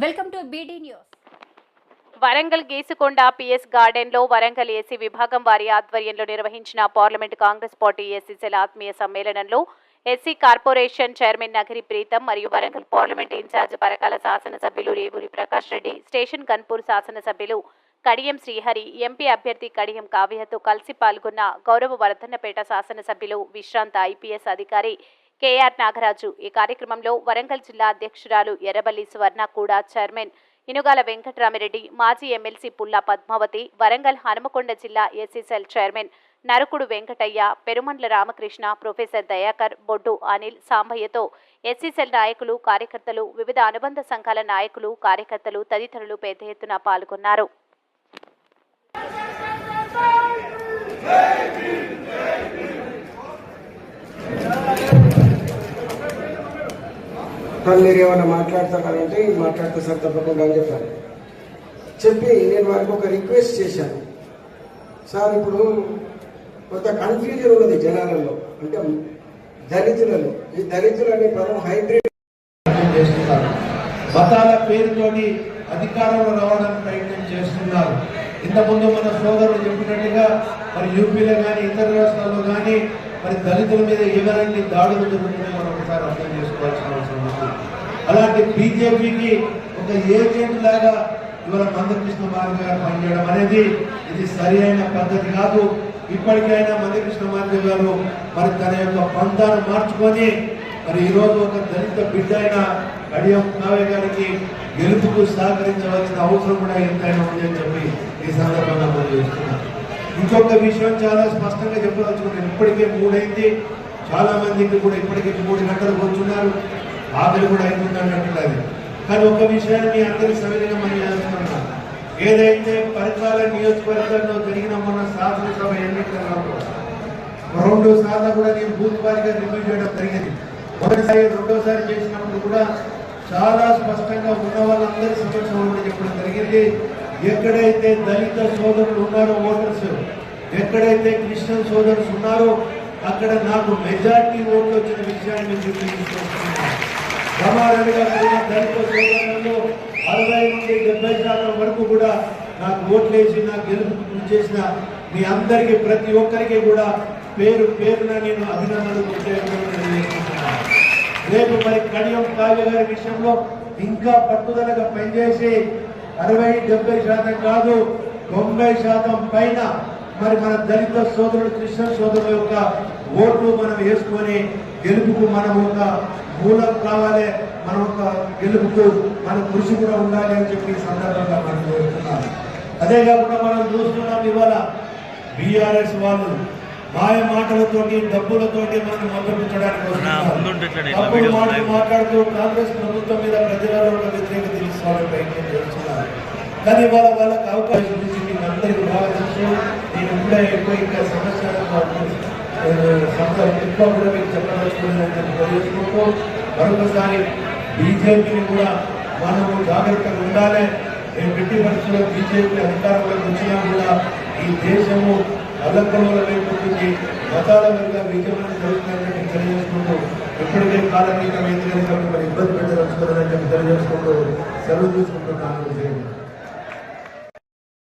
Welcome to BD news Warangal Geesukonda PS గార్డెన్లో Warangal AC విభాగం వారి ఆధ్వర్యంలో నిర్వహించిన పార్లమెంట్ కాంగ్రెస్ పార్టీ ఎస్సీసీల ఆత్మీయ సమ్మేళనంలో SC corporation chairman Nagari Preetham మరియు వరంగల్ పార్లమెంట్ ఇన్ఛార్జ్ పరకాల శాసనసభ్యులు రేవూరి ప్రకాష్ రెడ్డి స్టేషన్ కన్పూర్ శాసనసభ్యులు కడియం శ్రీహరి ఎంపీ అభ్యర్థి కడియం కావ్యతో కలిసి పాల్గొన్న గౌరవ వర్ధన్నపేట శాసనసభ్యులు విశ్రాంత ఐపీఎస్ అధికారి కేఆర్ నాగరాజు. ఈ కార్యక్రమంలో వరంగల్ జిల్లా అధ్యక్షురాలు ఎర్రబల్లి స్వర్ణ కూడా చైర్మన్. ఇనుగాల వెంకటరామిరెడ్డి మాజీ ఎమ్మెల్సీ పుల్లా పద్మావతి వరంగల్ హనుమకొండ జిల్లా SC cell chairman Narukudu Venkataiah Perumandla Ramakrishna professor Dayakar Boddu Anil సాంబయ్యతో SC cell నాయకులు కార్యకర్తలు వివిధ అనుబంధ సంఘాల నాయకులు కార్యకర్తలు తదితరులు పెద్ద ఎత్తున పాల్గొన్నారు. మీరు ఏమైనా మాట్లాడతారంటే మాట్లాడితే సార్ తప్పకుండా అని చెప్పాను చెప్పి నేను వారికి ఒక రిక్వెస్ట్ చేశాను. సార్ ఇప్పుడు కొంత కన్ఫ్యూజన్ ఉన్నది జనాలలో అంటే దళితులలో. ఈ దళితులు అనే పదం హైబ్రిడ్ ప్రయత్నం చేస్తున్నారు. మతాల పేరుతోటి అధికారంలో రావడానికి ప్రయత్నం చేస్తున్నారు. ఇంతకుముందు మన సోదరులు చెప్పినట్టుగా మరి యూపీలో కానీ ఇతర రాష్ట్రాల్లో కానీ మరి దళితుల మీద ఎవరైనా దాడులు జరుగుతున్నాయో మనం ఒకసారి అర్థం చేసుకోవాల్సిన అవసరం ఉంది. అలాంటి బీజేపీకి ఒక ఏజెంట్ లాగా ఇవాళ మందకృష్ణ మార్గ గారు పనిచేయడం అనేది ఇది సరి అయిన పద్ధతి కాదు. ఇప్పటికైనా మందకృష్ణ మార్గ గారు మరి తన యొక్క పంతాను మార్చుకొని మరి ఈ రోజు ఒక దళిత బిడ్డ అయిన కడియం కావ్య గారికి గెలుపుకు సహకరించవలసిన అవసరం కూడా ఎంతైనా ఉంది అని చెప్పి ఈ సందర్భంగా మనం చేస్తున్నాం. ఇంకొక విషయం చాలా స్పష్టంగా చెప్పదలుచుకున్నాను ఇప్పటికే మూడైంది. చాలా మందికి కూడా ఇప్పటికే మూడు గంటలు కూర్చున్నారు. ఆకలి కూడా అవుతుంది కానీ ఒక విషయాన్ని మీ అందరి సవిధిగా మనం చేస్తున్నాం. ఏదైతే పరిపాలన నియోజకవర్గంలో జరిగిన మొన్న శాసనసభ ఎన్నికలలో రెండు సార్లు కూడా నేను బూత్ వారిగా రివ్యూ చేయడం జరిగింది. మొదటిసారి రెండోసారి చేసినప్పుడు కూడా చాలా స్పష్టంగా ఉన్న వాళ్ళందరి సమక్షంలో చెప్పడం జరిగింది. ఎక్కడైతే దళిత సోదరులు ఉన్నారో ఓటర్స్ ఎక్కడైతే క్రిస్టియన్ సోదరులు ఉన్నారో అక్కడ నాకు మెజార్టీ ఓట్లు వచ్చిన విషయాన్ని నేను సమానంగా కూడా దళిత సోదరులలో అరవై నుండి డెబ్బై శాతం వరకు కూడా నాకు ఓట్లేసి నాకు గెలుపుకు చేసిన మీ అందరికీ ప్రతి ఒక్కరికి కూడా పేరు పేరున నేను అభినందనలు రేపు మరి కడియం కావ్య గారి విషయంలో ఇంకా పట్టుదలగా పనిచేసి అరవై డెబ్బై శాతం కాదు తొంభై శాతం పైన మరి మన దళిత సోదరుడు క్రిస్టియన్ సోదరుల యొక్క ఓట్లు మనం వేసుకొని గెలుపుకు మనం ఒక మూలం కావాలి మన ఒక గెలుపుకు మన కృషి కూడా ఉండాలి అని చెప్పి సందర్భంగా మనం చేస్తున్నాం అదే కాకుండా మనం చూస్తున్నాం ఇవాళ బీఆర్ఎస్ వాళ్ళు మాయ మాటలతోటి డబ్బులతోటి మనం మాటలు మాట్లాడుతూ కాంగ్రెస్ ప్రభుత్వం మీద ప్రజలలో ఉన్న వ్యతిరేకత తీసుకోవాలని ప్రయత్నం చేస్తున్నారు కానీ ఇవాళ వాళ్ళకి అవకాశం ఇచ్చి మీకు అందరికీ బాగా తెలుసు. నేను ఇంకా ఎక్కువ ఇంకా సమస్య సంస్థలు ఎక్కువ కూడా మీకు చెప్పదలుచుకున్నానని చెప్పి తెలియజేసుకుంటూ మరొకసారి బీజేపీని కూడా మనము జాగ్రత్తగా ఉండాలి. నేను పెట్టి పరిస్థితుల్లో బీజేపీ అధికారంలోకి వచ్చినా కూడా ఈ దేశము అల్లకల్లో లేకపోతుంది మతాల మీద విజయమని జరుగుతుందని తెలియజేసుకుంటూ ఎప్పటికే కాలనీకమైంది. కనుక మరి ఇబ్బంది పెట్టదలుచుకోవాలని చెప్పి తెలియజేసుకుంటూ సెలవు తీసుకుంటున్నాను.